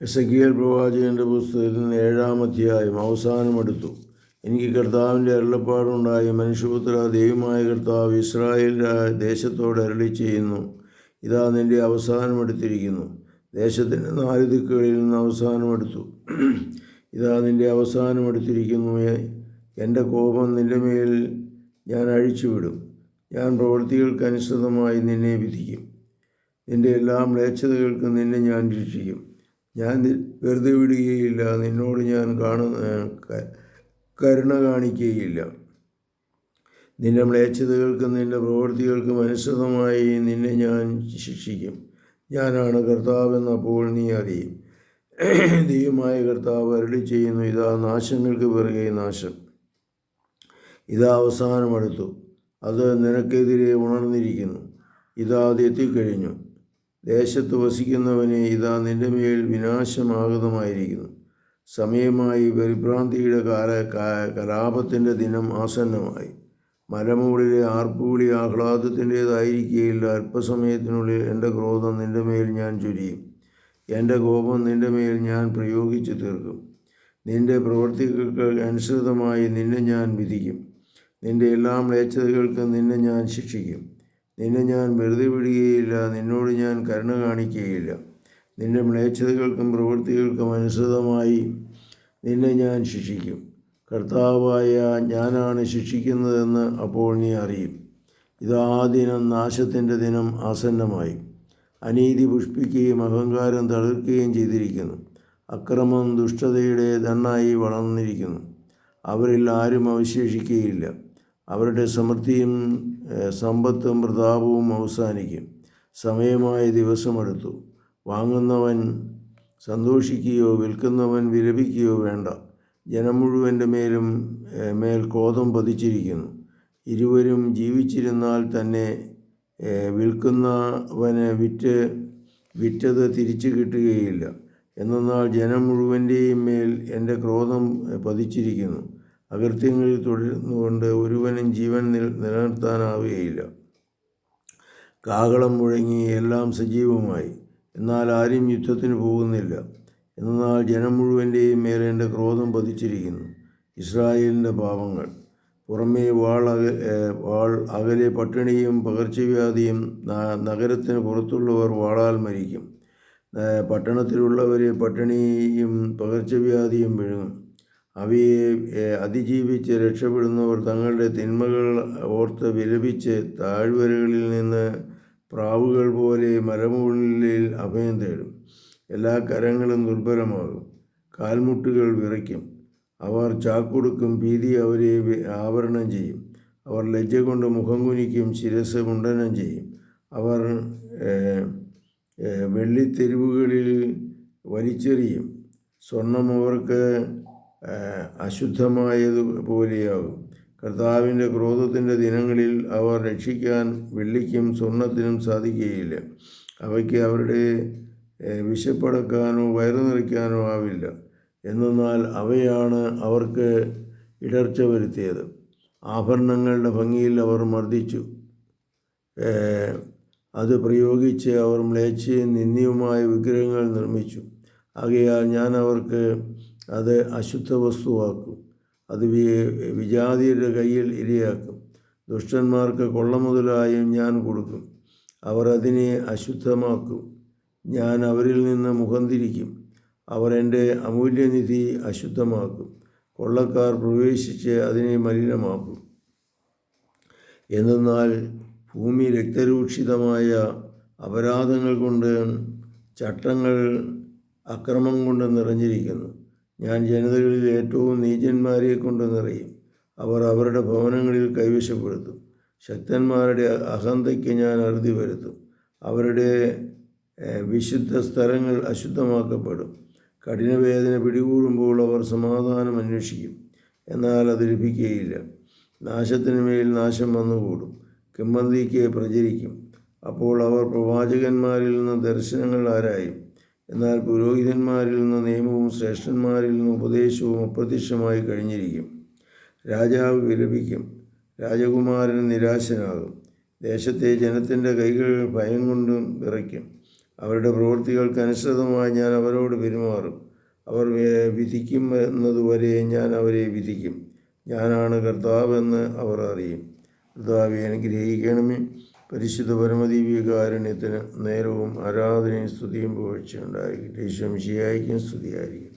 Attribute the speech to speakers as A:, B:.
A: എസക്കിയൽ പ്രവാചകന്റെ പുസ്തകത്തിൽ ഏഴാം അധ്യായം അവസാനമെടുത്തു എനിക്ക് കർത്താവിന്റെ അരുളപ്പാടുണ്ടായി. മനുഷ്യപുത്ര ദൈവമായ കർത്താവ് ഇസ്രായേൽ ദേശത്തോട് അരളി ചെയ്യുന്നു. ഇതാ നിന്റെ അവസാനമെടുത്തിരിക്കുന്നു ദേശത്തിന്റെ നാല് ദിക്കുകളിൽ നിന്ന് അവസാനമെടുത്തു ഇതാ നിന്റെ അവസാനമെടുത്തിരിക്കുന്നു എന്റെ കോപം നിന്റെ മേൽ ഞാൻ അഴിച്ചുവിടും. ഞാൻ പ്രവൃത്തികൾക്കനുസൃതമായി നിന്നെ വിധിക്കും. നിന്റെ എല്ലാ മ്ലേച്ഛതകൾക്കും നിന്നെ ഞാൻ രക്ഷിക്കും. ഞാൻ വെറുതെ വിടുകയില്ല. നിന്നോട് ഞാൻ കാണുന്ന കരുണ കാണിക്കുകയില്ല. നിന്റെ മ്ലേച്ഛതകൾക്കും നിന്റെ പ്രവൃത്തികൾക്കും അനുസൃതമായി നിന്നെ ഞാൻ ശിക്ഷിക്കും. ഞാനാണ് കർത്താവെന്ന് അപ്പോൾ നീ അറിയും. ദൈവമായ കർത്താവ് അരളി ചെയ്യുന്നു. ഇതാ നാശങ്ങൾക്ക് പിറകെ നാശം. ഇതാ അവസാനമെടുത്തു അത് നിനക്കെതിരെ ഉണർന്നിരിക്കുന്നു. ഇതാ അത് എത്തിക്കഴിഞ്ഞു. ദേശത്ത് വസിക്കുന്നവനെ ഇതാ നിന്റെ മേൽ വിനാശമാകുന്നമായിരിക്കുന്നു സമയമായി പരിഭ്രാന്തിയുടെ കാല കലാപത്തിന്റെ ദിനം ആസന്നമായി. മലമുകളിലെ ആർപ്പുവിളി ആഹ്ലാദത്തിന്റേതായിരിക്കുകയില്ല അല്പസമയത്തിനുള്ളിൽ എന്റെ ക്രോധം നിന്റെ മേൽ ഞാൻ ചൊരിയും. എന്റെ കോപം നിന്റെ മേൽ ഞാൻ പ്രയോഗിച്ചു തീർക്കും. നിന്റെ പ്രവൃത്തികൾക്ക് അനുസൃതമായി നിന്നെ ഞാൻ വിധിക്കും. നിന്റെ എല്ലാ മ്ലേച്ഛതകൾക്കും നിന്നെ ഞാൻ ശിക്ഷിക്കും. നിന്നെ ഞാൻ വെറുതെ വിടുകയില്ല നിന്നോട് ഞാൻ കരുണ കാണിക്കുകയില്ല. നിന്റെ മ്ലേച്ഛതകൾക്കും പ്രവൃത്തികൾക്കും അനുസൃതമായി നിന്നെ ഞാൻ ശിക്ഷിക്കും. കർത്താവായ ഞാനാണ് ശിക്ഷിക്കുന്നതെന്ന് അപ്പോൾ നീ അറിയും. ഇതാ ദിനം നാശത്തിന്റെ ദിനം ആസന്നമായി. അനീതി പുഷ്പിക്കുകയും അഹങ്കാരം തളിർക്കുകയും ചെയ്തിരിക്കുന്നു. അക്രമം ദുഷ്ടതയുടെ ദണ്ണായി വളർന്നിരിക്കുന്നു. അവരിൽ ആരും അവശേഷിക്കുകയില്ല. അവരുടെ സമൃദ്ധിയും സമ്പത്തും പ്രതാപവും അവസാനിക്കും. സമയമായ ദിവസമെടുത്തു. വാങ്ങുന്നവൻ സന്തോഷിക്കുകയോ വിൽക്കുന്നവൻ വിലപിക്കുകയോ വേണ്ട. ജനം മുഴുവന്റെ മേലും മേൽ ക്രോധം പതിച്ചിരിക്കുന്നു. ഇരുവരും ജീവിച്ചിരുന്നാൽ തന്നെ വിൽക്കുന്നവനെ വിറ്റ് വിറ്റത് തിരിച്ചു കിട്ടുകയില്ല. എന്നാൽ ജനം മുഴുവന്റെയും മേൽ എന്റെ ക്രോധം പതിച്ചിരിക്കുന്നു. അകൃത്യങ്ങളിൽ തുടരുന്നുകൊണ്ട് ഒരുവനും ജീവൻ നിൽ നിലനിർത്താനാവുകയില്ല. കാകളം മുഴങ്ങി എല്ലാം സജീവമായി എന്നാൽ ആരും യുദ്ധത്തിന് പോകുന്നില്ല. എന്നാൽ ജനം മുഴുവന്റെയും മേലെ എന്റെ ക്രോധം പതിച്ചിരിക്കുന്നു. ഇസ്രായേലിന്റെ പാപങ്ങൾ. പുറമേ വാൾ അക വാൾ അകലെ പട്ടിണിയും പകർച്ചവ്യാധിയും നഗരത്തിന് പുറത്തുള്ളവർ വാളാൽ മരിക്കും. പട്ടണത്തിലുള്ളവരെ പട്ടിണിയും പകർച്ചവ്യാധിയും വിഴുങ്ങും. അവയെ അതിജീവിച്ച് രക്ഷപ്പെടുന്നവർ തങ്ങളുടെ തിന്മകൾ ഓർത്ത് വിലപിച്ച് താഴ്വരകളിൽ നിന്ന് പ്രാവുകൾ പോലെ മരമുകളിൽ അഭയം തേടും. എല്ലാ കരങ്ങളും ദുർബലമാകും. കാൽമുട്ടുകൾ വിറയ്ക്കും. അവർ ചാക്കൊടുക്കും ഭീതി അവരെ ആവരണം ചെയ്യും. അവർ ലജ്ജ കൊണ്ട് മുഖം കുനിക്കും ശിരസ് മുണ്ടനം ചെയ്യും. അവർ വെള്ളിത്തെരുവുകളിൽ വലിച്ചെറിയും. സ്വർണം അവർക്ക് ഏഹ്, അശുദ്ധമായത് പോലെയാകും. കർത്താവിന്റെ ക്രോധത്തിന്റെ ദിനങ്ങളിൽ അവർ രക്ഷിക്കാൻ വെള്ളിക്കും സ്വർണത്തിനും സാധിക്കുകയില്ല. അവയ്ക്ക് അവരുടെ വിശപ്പടക്കാനോ വയറു നിറയ്ക്കാനോ ആവില്ല. എന്നാൽ അവയാണ് അവർക്ക് ഇടർച്ച വരുത്തിയത്. ആഭരണങ്ങളുടെ ഭംഗിയിൽ അവർ മർദ്ദിച്ചു. അത് പ്രയോഗിച്ച് അവർ മ്ലേച്ഛയും നിന്ദ്യവുമായ വിഗ്രഹങ്ങൾ നിർമ്മിച്ചു. ആകയാൽ ഞാൻ അവർക്ക് അത് അശുദ്ധ വസ്തുവാക്കും. അത് വി വിജാതിയരുടെ കയ്യിൽ ഇരയാക്കും. ദുഷ്ടന്മാർക്ക് കൊള്ള മുതലായും ഞാൻ കൊടുക്കും. അവർ അതിനെ അശുദ്ധമാക്കും. ഞാൻ അവരിൽ നിന്ന് മുഖം തിരിക്കും. അവർ എന്റെ അമൂല്യനിധി അശുദ്ധമാക്കും. കൊള്ളക്കാർ പ്രവേശിച്ച് അതിനെ മലിനമാക്കും. എന്നാൽ ഭൂമി രക്തരൂക്ഷിതമായ അപരാധങ്ങൾ കൊണ്ട് ചട്ടങ്ങൾ അക്രമം കൊണ്ട് നിറഞ്ഞിരിക്കുന്നു. ഞാൻ ജനതകളിൽ ഏറ്റവും നീചന്മാരെ കൊണ്ട് അവർ അവരുടെ ഭവനങ്ങളിൽ കൈവശപ്പെടുത്തും. ശക്തന്മാരുടെ അഹന്തയ്ക്ക് ഞാൻ അറുതി വരുത്തും. അവരുടെ വിശുദ്ധ സ്ഥലങ്ങൾ അശുദ്ധമാക്കപ്പെടും. കഠിനവേദന പിടികൂടുമ്പോൾ അവർ സമാധാനം അന്വേഷിക്കും. എന്നാൽ അത് ലഭിക്കുകയില്ല. നാശത്തിന് മേൽ നാശം വന്നുകൂടും. കിംബന്തിക്ക് പ്രചരിക്കും. അപ്പോൾ അവർ പ്രവാചകന്മാരിൽ നിന്ന് ദർശനങ്ങൾ ആരായും എന്നാൽ പുരോഹിതന്മാരിൽ നിന്ന് നിയമവും ശ്രേഷ്ഠന്മാരിൽ നിന്ന് ഉപദേശവും അപ്രത്യക്ഷമായി കഴിഞ്ഞിരിക്കും. രാജാവ് വിലപിക്കും. രാജകുമാരൻ നിരാശനാകും. ദേശത്തെ ജനത്തിന്റെ കൈകൾ ഭയം കൊണ്ടും വിറയ്ക്കും. അവരുടെ പ്രവൃത്തികൾക്ക് അനുസൃതമായി ഞാൻ അവരോട് പെരുമാറും. അവർ വിധിക്കും എന്നതുവരെ ഞാൻ അവരെ വിധിക്കും. ഞാനാണ് കർത്താവെന്ന് അവർ അറിയും. കർത്താവെ അനുഗ്രഹിക്കണമേ. പരിശുദ്ധ പരമദീവികാരുണ്യത്തിന് നേരവും ആരാധനയും സ്തുതിയും പുകഴ്ചയുണ്ടായിരിക്കട്ടെ ശംശിയായിരിക്കും സ്തുതിയായിരിക്കട്ടെ